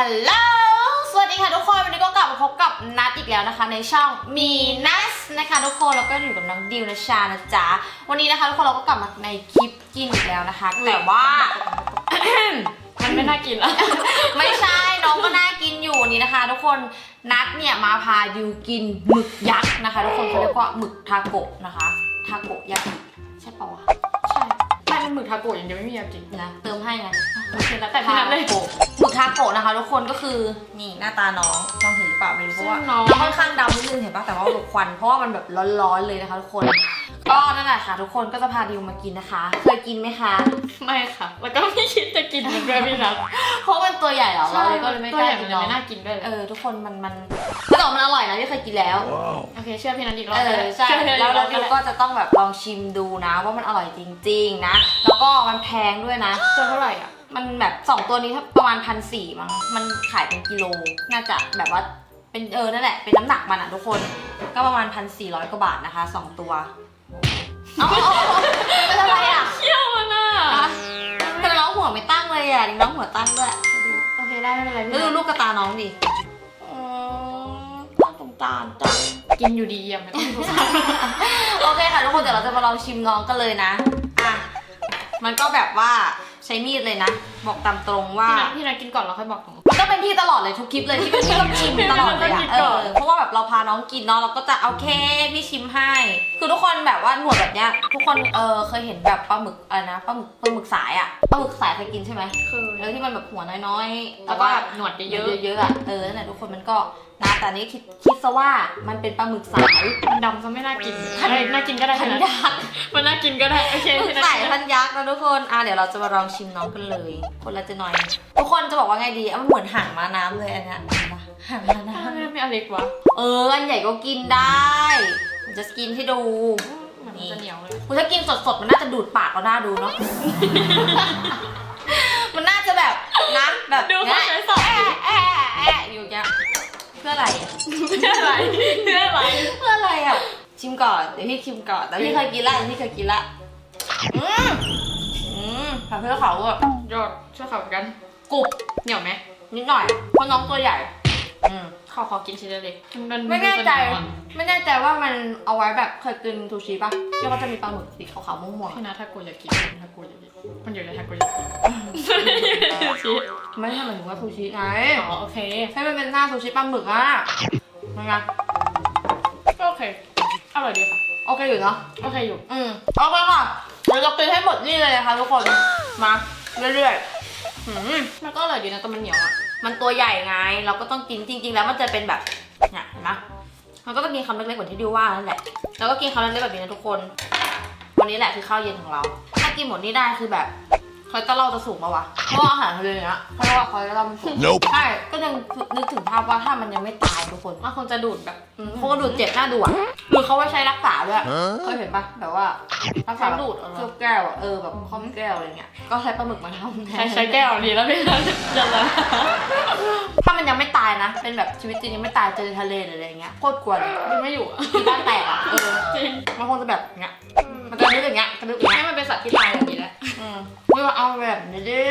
ฮัลโหล สวัสดีค่ะทุกคน วันนี้ก็กลับมาพบกับนัดอีกแล้วนะคะ ในช่องมีนัสนะคะทุกคน แล้วก็อยู่กับน้องดิวนะชานะจ๊ะ วันนี้นะคะทุกคนเราก็กลับมาในคลิปกินอีกแล้วนะคะ แต่ว่า มันไม่น่ากินแล้วไม่ใช่ น้องก็น่ากินอยู่วันนี้นะคะ ทุกคน นัดเนี่ยมาพาดิวกินหมึกยักษ์นะคะ ทุกคนเขาเรียกว่าหมึกทาโกะนะคะ ทาโกะยักษ์ใช่ปะวะ ทาโกะอย่างเดียวไม่มียากินนะเติมให้ไงโอเคแล้วแต่พี่นัทเลยทาโกะหมึกทาโกะนะคะทุกคนก็คือนี่หน้าตาน้องน้องเห็นหรือเปล่าไม่รู้เพราะว่าซึ่งน้องน้องค่อนข้างดำนิดนึงเห็นปะแต่ว่าแบบควันเพราะว่ามันแบบร้อนๆเลยนะคะทุกคน ก็นั่นแหละค่ะ ทุกคนก็จะพาดิวมากินนะคะ เคยกินไหมคะ ไม่ค่ะ แล้วก็ไม่คิดจะกินเหมือนกันพี่นัทเพราะมันตัวใหญ่เหรอเราเลยก็เลยไม่ตัวกล้าใหญ่กิมันนยังน้องไม่น่ากินด้วยเลยเออทุกคนมันมันแต่ว่ามันอร่อยนะที่เคยกินแล้ว โอเคเชื่อพี่นัทอีกรอบเออใช่เชื่อพี่นัทแล้วอีกรเราอบดิวก็จะต้องแบบลองชิมดูนะ ว่ามันอร่อยจริง ๆ นะ แล้วก็มันแพงด้วยนะตัวเท่าไหร่อะมันแบบสองตัวนี้ถ้าประมาณพันสี่มั้งมันขายเป็นกิโล น่าจะแบบว่าเป็นเออนั่นแหละเป็นน้ำหนักมันอะทุกคน ก็ประมาณพันสี่ร้อยกว่าบาทนะคะสองตัว เอาเอาเอาเป็นอะไรอะเที่ยวมันอะทำไมน้องหัวไม่ตั้งเลยอะนี่น้องหัวตั้งด้วยโอเคได้ไม่เป็นไรพี่แล้วดูลูกกระตาน้องดิอืมน่าสงสารจัง กินอยู่ดีอะไม่ต้องสงสารโอเคค่ะทุกคนเดี๋ยวเราจะมาลองชิมน้องกันเลยนะ อะ มันก็แบบว่าใช้มีดเลยนะ บอกตามตรงว่า พี่นัทพี่นัทกินก่อนแล้วค่อยบอกหนู เป็นที่ตลอดเลยทุกคลิปเลยที่เป็นที่ต้องชิมตลอดเลยอะต้องกินเอก่อนอเพราะว่าแบบเราพาน้องกินเนาะเราก็จะเอาเคพี่ชิมให้ คือทุกคนแบบว่าหนวดแบบเนี้ยทุกคนเออเคยเห็นแบบปลาหมึกอะไรนะปลาหมึกปลาหมึกสายอะปลาหมึกสายเคยกินใช่ไหมคือแล้วที่มันแบบหัวน้อยๆแล้แต่วก็ว่าหนวดเยเยอะอะๆอะเออนั่นแหละทุกคนมันก็นะแต่อันนี้คิดคิดซะว่ามันเป็นปลาหมึกสายๆมันดำซะไม่น่ากินเอ้ยน่ากินก็ได้พัพี่นนัทยักษ์มันน่ากินก็ได้ โอเคหมึกพี่นัทสายพันยักษ์นะทุกคนอะเดี๋ยวเราจะมาลองชิมน้องกันเลย คนละจะหน่อย ทุกคนจะบอกว่าไงดีอะมันเหมือนห่างมาน้ำเลยอันเนี้ยเห็นปะห่างมาน้ทำไมไม่เอาเล็กวะำเอออันใหญ่ก็กินได้ผมจะกินให้ดูมันจะเหนียวเลยคุณถ้ากินสดๆมันน่าจะดูดปากเราหน้าดูเนาะมันน่าจะแบบนะแบบดูเขาเนี้ยใช้สองแอะแอะแอะอยู่อย่างเงี้ยเพื่ออะไรอะเพื่ออะไรเพื่ออะไรเพื่ออะไรอะ ชิมก่อนเดี๋ยวพี่ชิมก่อนแต่พี่เคยกินละเดี๋ยวพี่เคยกินละอืมอืมผัดเพื่อเขาอะยอดช่วยขับกัน กรุบเหนียวไหมนิดหน่อยเพราะน้องตัวใหญ่ อืม ขอขอกินชิ้นเล็กๆมันไม่แน่ใจ มันเหนียวอะไม่แน่ใจว่ามันเอาไว้แบบเคยกินซูชิป่ะที่เขาจะมีปลาหมึกสีขาวๆม่วงๆพี่อะนะถ้ากูอยากกินถ้ากูอยากกินมันอยู่ในถ้ากูอยากกินชิไม่ใช่หมายถึงว่าซูชิไงอ๋อโอเคให้มันเป็นหน้าซูชิปลาหมึกอะมันไงก็โอเคอร่อยดีค่ะโอเคอยู่เนาะโอเคอยู่อืมโอเคค่ะเดี๋ยวเรากินให้หมดนี่เลยนะคะทุกคนมาเรื่อยๆอืมแล้วก็อร่อยดีนะแต่มันเหนียวอะ มันตัวใหญ่ไง เราก็ต้องกินจริง ๆ แล้วมันจะเป็นแบบเนี่ยเห็นไหมมันก็ต้องกินคำเล็กๆเหมือนที่ดิวว่านั่นแหละแล้วก็กินคำเล็กๆแบบนี้นะทุกคน วันนี้แหละคือข้าวเย็นของเรา ถ้ากินหมดนี่ได้คือแบบ คอเลสเตอรอลจะสูงปะวะเพราะว่าอาหารทะเลเนี้ยเพราะว่าคอเลสเตอรอลมันสูง Nope ใช่ ก็ยังนึกถึงภาพว่าถ้ามันยังไม่ตายทุกคนมันคงจะดูดแบบอืมเขาก็ดูดเจ็บหน้าดูอะหรือเขาไว้ใช้รักษาด้วย Huh? เคยเห็นปะแบบว่ารักษาใช้ดูดเหรอเคลือบแก้วอะเออแบบคอมแก้วอะไรเงี้ย ก็ใช้ปลาหมึกมาทำทน ใช้ใช้แก้วดีแล้วพี่นะจะละถ้ามันยังไม่ตายนะ เป็นแบบชีวิตจริงยังไม่ตายเจอทะเลหรืออะไรเงี้ยโคตรกลัวเลยมันไม่อยู่อะที่บ้านแตกอะเออจริงมันคงจะแบบเงี้ย มันจะนึกอย่างเงี้ยจะนึกอย่างให้เงี้ยมันเป็นสัตว์ที่ตาย แบบนี้ดิ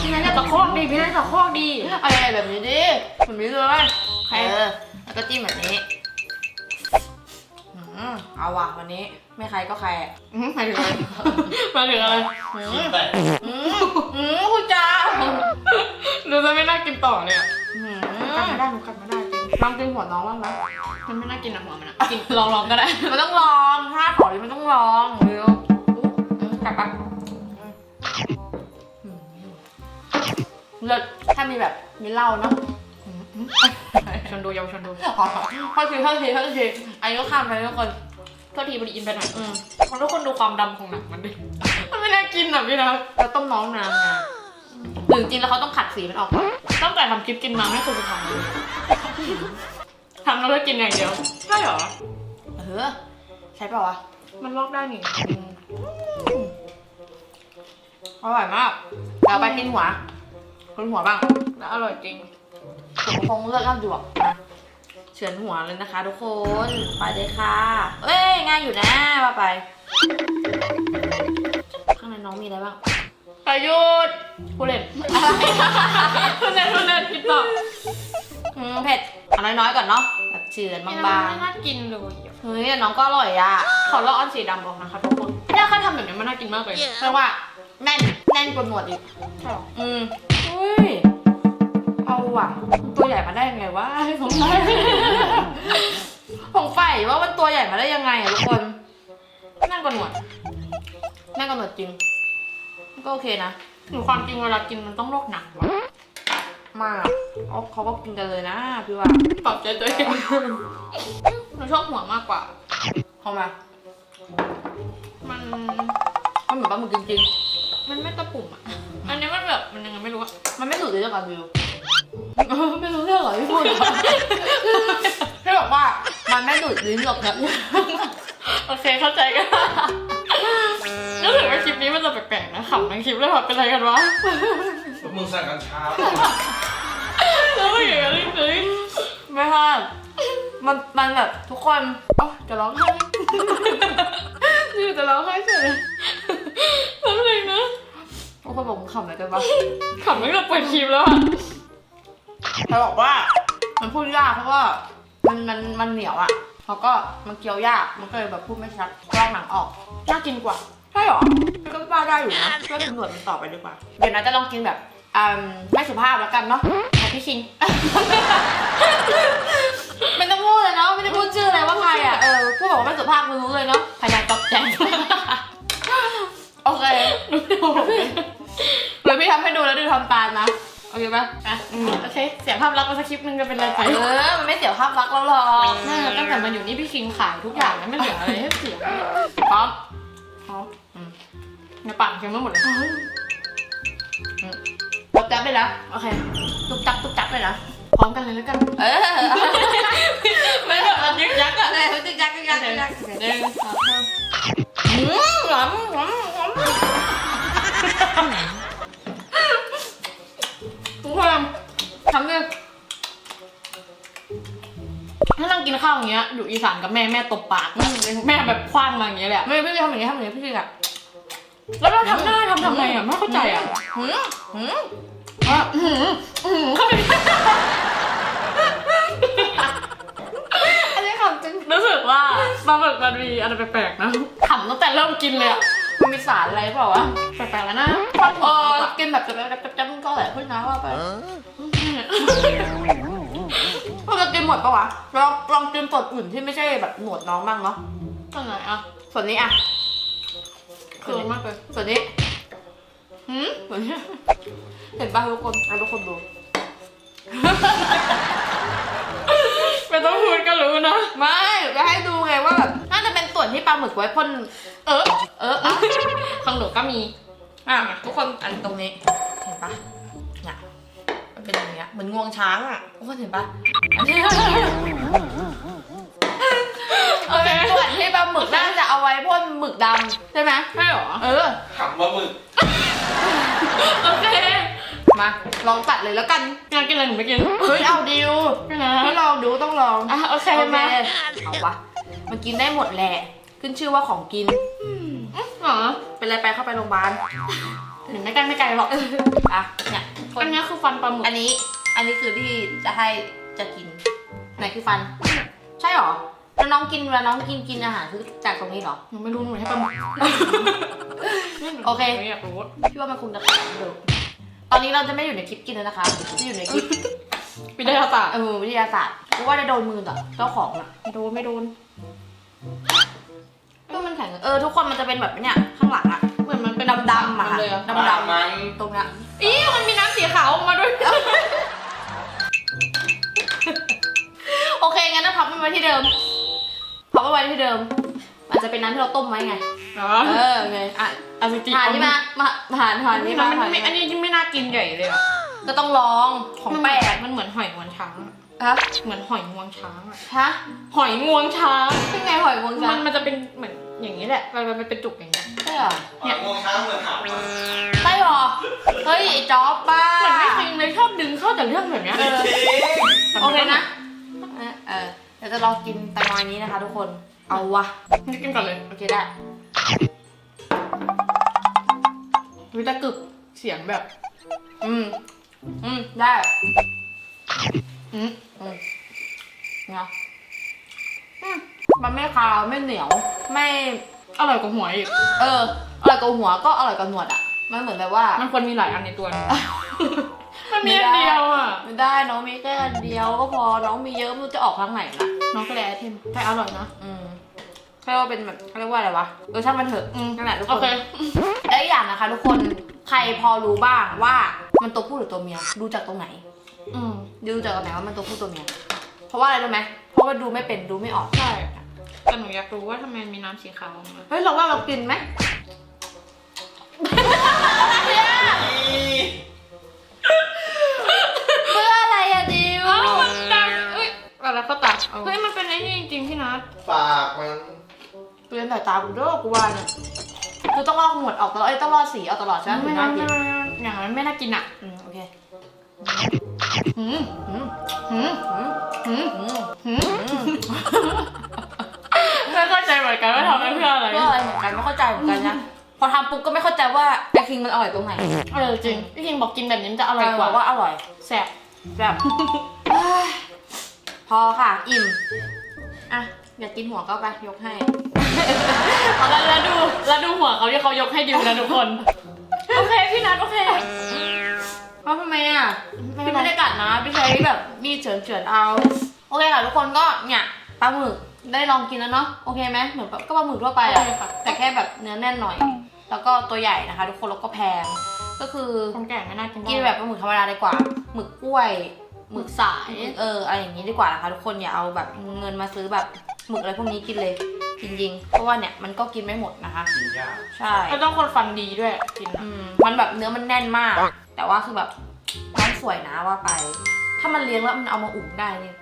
พี่นัทจะตะคอกดีพี่นัทตะคอกดีอะไรแบบนี้ดิแบบนี้เลยเออแล้วก็จิ้มแบบนี้อืมเอาว่ะวันนี้ ไม่ใครก็ใครอะอืมหมายถึงอะไรมาถึงอะไรอืมอืมอืมคุณจ้าดูจะไม่น่ากินต่อเลยอะอืมกัดไม่ได้หนูกัดไม่ได้จริงลองกินหัวน้องบ้างไหมมันไม่น่ากินอะหัวมันอะกินลองลองก็ได้ มันต้องลองถ้าขอนี่มันต้องลองเร็วอืมกลับปะ เลิศถ้ามีแบบมีเหล้าเนาะชนดูเยาวชนดูอ๋อข้อทีข้อทีข้อทีอันนี้ก็ข้ามไปทุกคนโทษทีบริอินไปหน่อยอืมทุกคนดูความดำของหนังมันดิมันไม่น่ากินอะพี่นะเราต้มน้องนานไงหรือจริงแล้วเขาต้องขัดสีมันออกก่อนตั้งแต่ทำคลิปกินมาไม่เคยจะทำทำแล้วก็กินอย่างเดียวใช่เหรอเออใช่เปล่าวะมันลอกได้นี่อร่อยมากเดี๋ยวเอาไปกินหัว คนหัวบ้าง แล้วอร่อยจริงผมคงเลือกข้าดวกเฉือนหัวเลยนะคะ ทุกคน ไปเลยค่ะ เอ้ยง่ายอยู่นะว่าไป ข้างในน้องมีอะไรบ้างปรยุดธ์คูเล็บคูเล็ตคูเล็บกินต่อเผ็ดเอาน้อยๆก่อนเนาะแบบเฉือนบางๆ ไม่น่ากินเลยเฮ้ยน้องก็อร่อยอะ ขอลออันสีดำบอกนะคะทุกคนเนี่ยเขาทำแบบนี้มันน่ากินมากเลยเพราะว่าแน่น แน่นกว่าหนวดอีก อืม ฮ้ย เอาว่ะตัวใหญ่มาได้ยังไงวะสงสัยสงสัยว่ามันตัวใหญ่มาได้ยังไงอะทุกคนนั่นกว่าหนวดแม่งกำหนดจริงก็โอเคนะหนูความจริงเวลากินมันต้องลอกหนักว่ะมากเอาเขาก็กินกันเลยนะพี่ว่าปรับใจตัวเองหนูชอบหัวมากกว่าเข้ามา มันมันเหมือนปลาหมึกจริงมันไม่ตะปุ่มอะ อันนี้มันแบบมันยังไงไม่รู้อะ ๆมันไม่ถูกใจเรื่องการวิวไม่รู้เรื่องเหรอพี่พูดเหรอพี่บอกว่ามันไม่ดูดลิ้นหรอกนะโอเคเข้าใจกันรู้สึกว่าคลิปนี้มันจะแปลกๆนะขำทั้งคลิปเลยแบบเป็นไรกันวะมึงสั่งกัญชาแล้วก็อย่างนี้เลยไม่พลาดมันมันแบบทุกคนเอ๋อจะร้องไห้นี่จะร้องไห้เฉยเลย แล้วเลยนะ ทุก คนบอกมึงขำอะไรกันวะขำตั้งแต่เปิดคลิปแล้วอะเขาบอกว่ามันพูดยากเพราะว่ามันมันมันเหนียวอะแล้วก็มันเคี้ยวยากมันก็เลยแบบพูดไม่ชัดลอกหนังออกน่ากินกว่าใช่หรอพี่ก็ว่าได้อยู่นะเพื่อตำรวจมันต่อไปดีกว่าเดี๋ยวนะจะลองกินแบบอืมไม่สุภาพแล้วกันเนาะของพี่ชิงไม่ต้องพูดเลยเนาะไม่ได้พูดชื่อเลยว่าใครอะเออพูดบอกว่าไม่สุภาพมึงรู้เลยเนาะพยายามตอบแจงโอเค ทำตามนะโอเคปะอะโอเค เสียภาพลักษณ์มาสักคลิปนึงจะเป็นไรไปเออ มันไม่เสียภาพลักษณ์เราหรอกน่าตั้งแต่มาอยู่นี่พี่ชิงขายทุกอย่างแล้วไม่เหลืออะไรให้เสียพร้อมพร้อมอืมในปากเค็มไม่หมดเลยตุ๊กจับเลยนะโอเคตุ๊กจับตุ๊กจับเลยนะพร้อมกันเลยแล้วกัน เออไม่แบบมันยึกยักอะเลยตุ๊กจับตุ๊กจับตุ๊กจับหนึ่งสองสามอืมหอมหอมหอม ทำเลยถ้านั่งกินข้าวอย่างเงี้ยอยู่อีสานกับแม่แม่ตบปากแม่แบบคว้างมาอย่างเงี้ยแหละไม่พี่ทำอย่างนี้ทำอย่างนี้พี่จริงอะแล้วเราทำหน้าทำทำไงอะไม่เข้าใจอะหืมหืมว่าอื้อหืออื้อหือเข้าไปอันนี้ขำจริงรู้สึกว่าปลาหมึกมันมีอะไรแปลกๆนะขำตั้งแต่เริ่มกินเลยอะมันมีสารอะไรเปล่าวะแปลกๆแล้วนะเออกินแบบจับจับจับจับมันก็แหละพูดนะว่าไป เราจะกินหมดปะวะลองลองกินส่วนอื่นที่ไม่ใช่แบบหนวดน้องบ้างเนาะตรงไหนอะส่วนนี้อะเคืองมากเลยส่วนนี้หืมส่วนนี้เห็นป่ะทุกคนให้ทุกคนดูไม่ต้องพูดก็รู้นะไม่จะให้ดูไงว่าแบบน่าจะเป็นส่วนที่ปลาหมึกไว้พ่นเออเอออะของหนูก็มีอะทุกคนอันตรงนี้ เห็นปะเนี่ยมัน เป็นอย่างเงี้ยเหมือนงวงช้างอะทุกคนเห็นปะอันนี้ โอเค ส่วนที่ปลาหมึกน่าจะเอาไว้พ่นหมึกดำใช่ไหมใช่เหรอ เออขับมามึกโอเค มาลองตัดเลยแล้วกัน งานกินอะไรหนูไม่กินเฮ้ยเอาดิวไม่นะไม่ลองดูต้องลองอะโอเคโอเคมาเอาวะมันกินได้หมดแหละขึ้นชื่อว่าของกินอ๋อเป็นไรไปเข้าไปโรงพยาบาลหนูไม่ใกล้ไม่ไกลหรอกอะเนี่ยค อันนนี้คือฟันปลาหมึกอันนี้ อันนี้คือที่จะให้จะกิน ไหนคือฟัน ใช่หรอแล้วน้องกินเวลาน้องกินกินอาหารคือจากตรงนี้เหรอหนูไม่รู้หนูให้ปลาหมึกโอเคหนูอยากรู้พี่ว่ามันคงจะขายเดี๋ยวตอนนี้เราจะไม่อยู่ในคลิปกินแล้วนะคะจะอยู่ในคลิปวิทยาศาสตร์เออวิทยาศาสตร์กูว่าจะโดนมือต่อเจ้าของอะไม่โดนไม่โดนก็มันแข็งเออทุกคนมันจะเป็นแบบเนี้ยข้างหลังอะ เหมือนมันเป็นดำๆอะค่ะเลยอะดำปากมันๆตรงเนี้ยอีมันมีน้ำสีขาวออกมาด้วย โอเคงั้นเราพับมันไว้ที่เดิมพับมันไว้ที่เดิม มันจะเป็นน้ำที่เราต้มไว้ไงอ๋อเออไงอะอาซิจิทานนี่มามาทานทานนี่นี่มัมานทานไม่นี่อันนี้ไม่น่ากินใหญ่เลยอะก็ต้องลองของแปลกมันเหมือนหอยงวงช้างอะฮะเหมือนหอยงวงช้างอะฮะหอยงวงช้างเป็นไงหอยวงมัจันนมันจะเป็นเหมือน อย่างนี้แหละมันมันเป็นจุกอย่างเงี้ยใช่เหรอเนี่ยงวงช้างเหมือนหางมาใช่เหรอ เฮ้ยไอ้จ๊อบป้าเหมือนไม่จริงเลยชอบดึงเข้าแต่เรื่องแบบเนี้ยเออจริงโอเคนะ เออเดี๋ยวจะลองกินแตงโมนี้นะคะ ทุกคน เอาวะนี่กินก่อนเลย โอเคได้วิตากึกเสียงแบบ อืม อืม ได้ อืมอืมเนาะอืม มันไม่คาวไม่เหนียว ไม่อร่อยกว่าหัวอีก เอออร่อยกับหัวก็อร่อยกับหนวดอะ มันเหมือนแบบว่า มันควรมีหลายอันในตัวนะ มันมีไม่อันได้เดียวอะ ไม่ได้น้องมีแค่อันเดียวก็พอน้องมีเยอะไมันจะออกทางไหนล่ะ น้องก็เลยไอเทมแต่อร่อยนะ อืมเขาเรียกว่าเป็นแบบเขาเรียกว่าอะไรวะเออช่างมันเถอะอืมนั่นแหละทุกคโอนเค และอีกอย่างนะคะ ทุกคนใครพอรู้บ้างว่ามันตัวผู้หรือตัวเมียดูจากตรงไหน อืมดูจากตรงไหนว่ามันตัวผู้ตัวเมียเพราะว่าอะไรรู้ไหมเพราะว่าดูไม่เป็นดูไม่ออก ใช่ แต่หนูอยากรู้ว่าทำไมมีน้ำสีขาวออกมาเฮ้ยเราว่าเรากินไหมเพื่ออะไรอะดิวอ้าวมันดังเอ้ยอะไรก็ตัดเอาเฮ้ยมันเป็นไอ้นี่จริงๆพี่นัทปากมัน เปลี่ยนสายตากูเด้อกูว่าเนี่ยคือต้องลอกหนวดออกตลอดเอ้ยต้องลอกสีออกตลอดใช่ไหมไม่ถึงน่าน่ากิกินนอย่างนั้นไม่น่ากินอะอืมโอเคหืมอืมหืมอืมหืมอืมหืมอืมไม่เข้า ใจเหมือนกันว่าทำไปเพื่ออะไรเพื่ออะไรเหมือนกันไม่เข้าใจเหมือนกันนะ พอทำปุ๊บก็ไม่เข้าใจว่าไอคิงมันอร่อยตรงไหนเออจริงพี่คิงบอกกินแบบนี้มันจะอร่อยกบว่าอกว่าอร่อยแซ่บแบบเอ้ยพอค่ะ อิ่ม อะอยากกินหัวก็ไปยกให้แล้วแล้วดูแล้วดูหัวเขาที่เขายกให้ดิวนะทุกคน โอเคพี่นัทโอเคเพราะทำไมอะไม่พี่เป็นไรไม่ได้กัดนะพี่ใช้แบบมีดเฉือนเฉือนๆเอา โอเคค่ะทุกคนก็เนี่ยปลาหมึก ได้ลองกินแล้วเนาะโอเคไหมเหมือนก็ปลาหมึกทั่วไปโออะเคค่ะ แต่แค่แบบเนื้อแน่นหน่อย แล้วก็ตัวใหญ่นะคะ ทุกคนแล้วก็แพงก็คือ คนแก่ไม่น่ากินกินแบบปลาหมึกธรรมดาดีกว่า หมึกกล้วย หมึกสาย เอออะไรอย่างนี้ดีกว่านะคะ ทุกคนอย่าเอาแบบเงินมาซื้อแบบหมึกอะไรพวกนี้กินเลยจริงๆเพราะว่าเนี่ยมันก็กินไม่หมดนะคะ กินยากใช่ก็ต้องคนฟันดีด้วยกินอะอืมมันแบบเนื้อมันแน่นมาก แต่ว่าคือแบบน้องสวยนะว่าไป ถ้ามันเลี้ยงแล้วมันเอามาอุ่นได้เนี่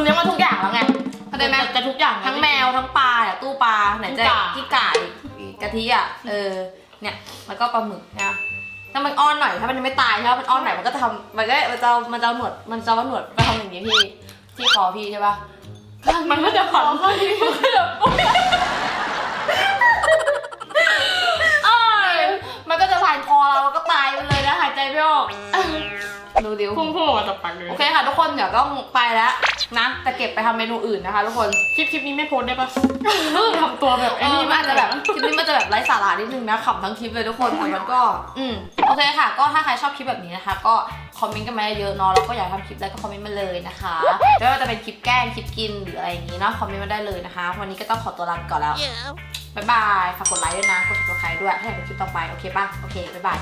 คือเลี้ยงมาทุกอย่างแล้วไงเข้าใจไหมแต่ทุกอย่างนะทั้งแมวทั้งปลาอะตู้ปลาไหนจะกิ้กิ้งงก่าก่าอีกอีกกะทิอะเออเนี่ยแล้วก็ปลาหมึกนะถ้ามันอ้อนหน่อยถ้ามันยังไม่ตายใช่ไหมมันอ้อนหน่อยมันก็จะทำมันก็มันจะเอามันจะเอาหนวดมันจะเอาหนวดมาทำอย่างนี้พี่ที่คอพี่ใช่ปะมันก็จะผันข้างนี้มันก็จะอ้ายมันก็จะผ่านคอเราแล้วก็ตายไปเลยนะหายใจไม่ออก ดูดิวพุ่งพุ่งออกมาจากปากเลย โอเคค่ะทุกคนเดี๋ยวต้องไปแล้วนะแต่เก็บไปทำเมนูอื่นนะคะทุกคน คลิปคลิปนี้ไม่โพสได้ปะทำตัวแบบไอ้ไอ้นี่นี่มัมานกจะแบบคลิปนี้มันจะแบบไร้สาระนิดนึงนะขำทั้งคลิปเลยทุกคนแต่มันก็ อืมโอเคค่ะ ก็ถ้าใครชอบคลิปแบบนี้นะคะ ก็คอมเมนต์กันมาเยอะๆเนาะแล้วก็อยากทำคลิปอะไรก็คอมเมนต์มาเลยนะคะไม่ว่าจะเป็นคลิปแกล้งคลิปกินหรืออะไรอย่างนี้เนาะคอมเมนต์มาได้เลยนะคะ วันนี้ก็ต้องขอตัวลาไปก่อนแล้วบ๊ายบายฝากกดไลค์ด้วยนะกด subscribe ด้วยถ้าอยากดูคลิปต่อไปโอเคป่ะโอเคบ๊ายบาย